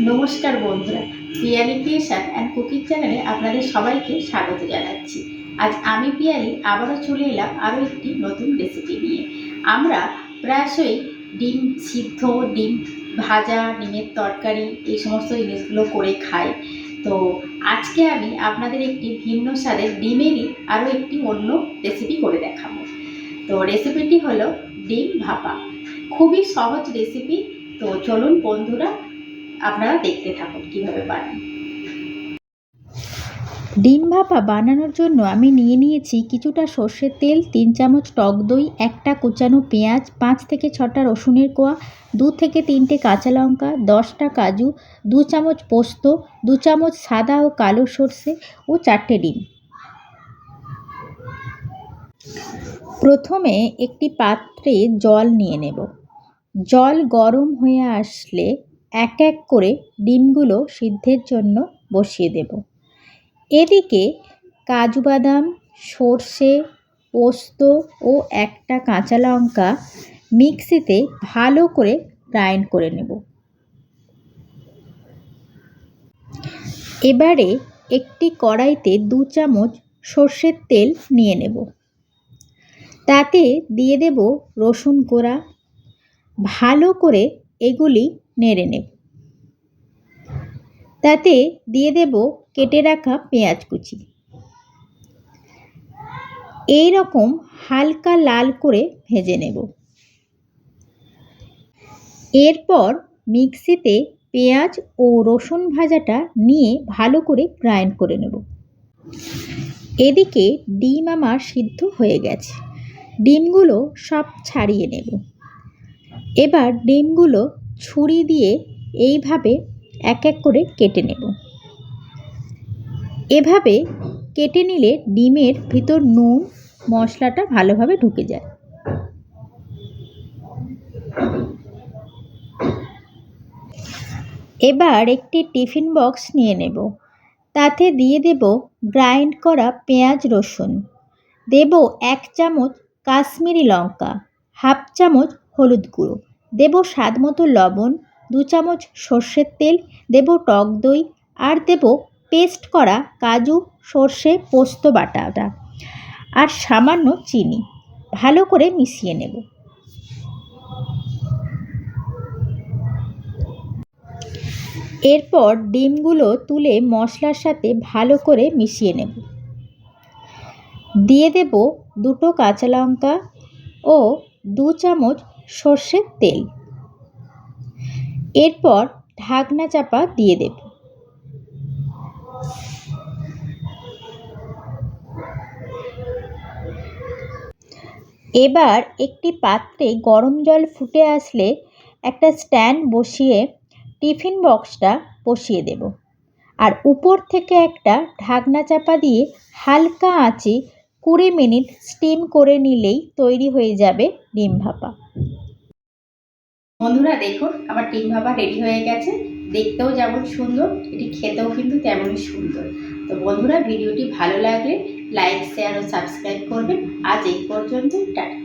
নমস্কার বন্ধুরা, Piyali creation and cooking চ্যানেলে আপনাদের সবাইকে স্বাগত জানাচ্ছি। আজ আমি পিয়ালি আবারও চলে এলাম আরও একটি নতুন রেসিপি নিয়ে। আমরা প্রায়শই ডিম সিদ্ধ, ডিম ভাজা, ডিমের তরকারি এই সমস্ত জিনিসগুলো করে খাই। তো আজকে আমি আপনাদের একটি ভিন্ন স্বাদের ডিমেরই আরও একটি অন্য রেসিপি করে দেখাবো। তো রেসিপিটি হলো ডিম ভাপা। খুবই সহজ রেসিপি তো চলুন বন্ধুরা আপনারা দেখতে থাকুন কীভাবে বানান। ডিম ভাপা বানানোর জন্য আমি নিয়ে নিয়েছি কিছুটা সর্ষের তেল, তিন চামচ টক দই, একটা কুচানো পেঁয়াজ, পাঁচ থেকে ছটা রসুনের কোয়া, দু থেকে তিনটে কাঁচা লঙ্কা, দশটা কাজু, দু চামচ পোস্ত, দু চামচ সাদা ও কালো সর্ষে ও চারটে ডিম। প্রথমে একটি পাত্রে জল নিয়ে নেব। জল গরম হয়ে আসলে এক এক করে ডিমগুলো সিদ্ধের জন্য বসিয়ে দেব। এদিকে কাজু বাদাম, সর্ষে, পোস্ত ও একটা কাঁচা লঙ্কা মিক্সিতে ভালো করে গ্রাইন্ড করে নেব। এবারে একটি কড়াইতে দু চামচ সর্ষের তেল নিয়ে নেব। তাতে দিয়ে দেব রসুন কোড়া। ভালো করে এগুলি নেড়ে নেব। তাতে দিয়ে দেব কেটে রাখা পেঁয়াজ কুচি। এই রকম হালকা লাল করে ভেজে নেব। এরপর মিক্সিতে পেঁয়াজ ও রসুন ভাজাটা নিয়ে ভালো করে গ্রাইন্ড করে নেব। এদিকে ডিম আমার সিদ্ধ হয়ে গেছে। ডিমগুলো সব ছাড়িয়ে নেব। এবার ডিমগুলো ছুরি দিয়ে এইভাবে এক এক করে কেটে নেব। এভাবে কেটে নিলে ডিমের ভিতর নুন, মশলাটা ভালোভাবে ঢুকে যায়। এবার একটি টিফিন বক্স নিয়ে নেব। তাতে দিয়ে দেব গ্রাইন্ড করা পেঁয়াজ রসুন। দেব এক চামচ কাশ্মীরি লঙ্কা, হাফ চামচ হলুদ গুঁড়ো। দেব স্বাদ মতো লবণ, দু চামচ সর্ষের তেল, দেব টক দই, আর দেব পেস্ট করা কাজু, সর্ষে, পোস্ত বাটাটা। আর সামান্য চিনি। ভালো করে মিশিয়ে নেব। এরপর ডিমগুলো তুলে মশলার সাথে ভালো করে মিশিয়ে নেব। দিয়ে দেব দুটো কাঁচা লঙ্কা ও দু চামচ সর্ষের তেল। এরপর ঢাকনা চাপা দিয়ে দেব। এবার একটি পাত্রে গরম জল ফুটে আসলে একটা স্ট্যান্ড বসিয়ে টিফিন বক্সটা বসিয়ে দেব। আর উপর থেকে একটা ঢাকনা চাপা দিয়ে হালকা আঁচে কুড়ি মিনিট স্টিম করে নিলেই তৈরি হয়ে যাবে ডিম ভাপা। বন্ধুরা, দেখুন, আমার টিম ভাবা রেডি হয়ে গেছে। দেখতেও যেমন সুন্দর, এটি খেতেও কিন্তু তেমনই সুন্দর। তো বন্ধুরা, ভিডিওটি ভালো লাগলে লাইক শেয়ার ও সাবস্ক্রাইব করবেন। আজ এই পর্যন্ত টাটা।